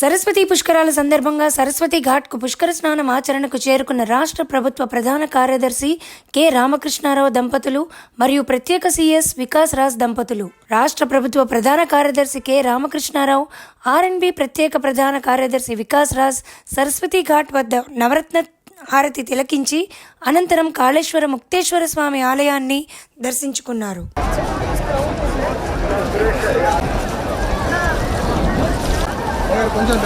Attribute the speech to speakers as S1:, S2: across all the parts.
S1: సరస్వతి పుష్కరాల సందర్భంగా సరస్వతి ఘాట్కు పుష్కర స్నానం ఆచరణకు చేరుకున్న రాష్ట్ర ప్రభుత్వ ప్రధాన కార్యదర్శి కె. రామకృష్ణారావు దంపతులు మరియు ప్రత్యేక సీఎస్ వికాస్ రాజ్ దంపతులు. రాష్ట్ర ప్రభుత్వ ప్రధాన కార్యదర్శి కె. రామకృష్ణారావు ఆర్ఎన్బి ప్రత్యేక ప్రధాన కార్యదర్శి వికాస్ రాజ్ సరస్వతి ఘాట్ వద్ద నవరత్న హారతి తిలకించి అనంతరం కాళేశ్వర ముక్తేశ్వర స్వామి ఆలయాన్ని దర్శించుకున్నారు.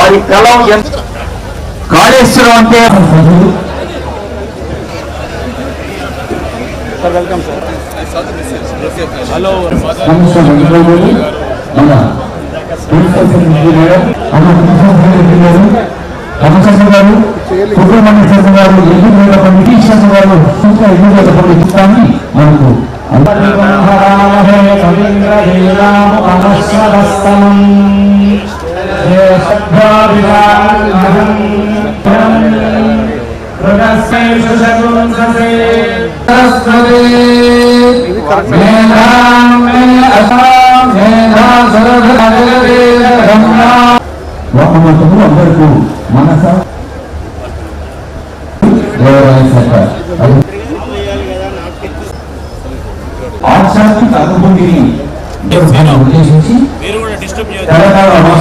S2: వారి కలం ఎంత? కాళేశ్వరం అంటే
S3: sir welcome sir
S4: hello
S2: commission గారు, సుబ్రహ్మణ్య గారు. ఎన్ని వేల మంది గారు. ఇంకా ఎన్ని వేల మంది ఇస్తామని మనకు అందరికీ మనస ఆధ్యాత్మిక అనుభూతిని ఉద్దేశించి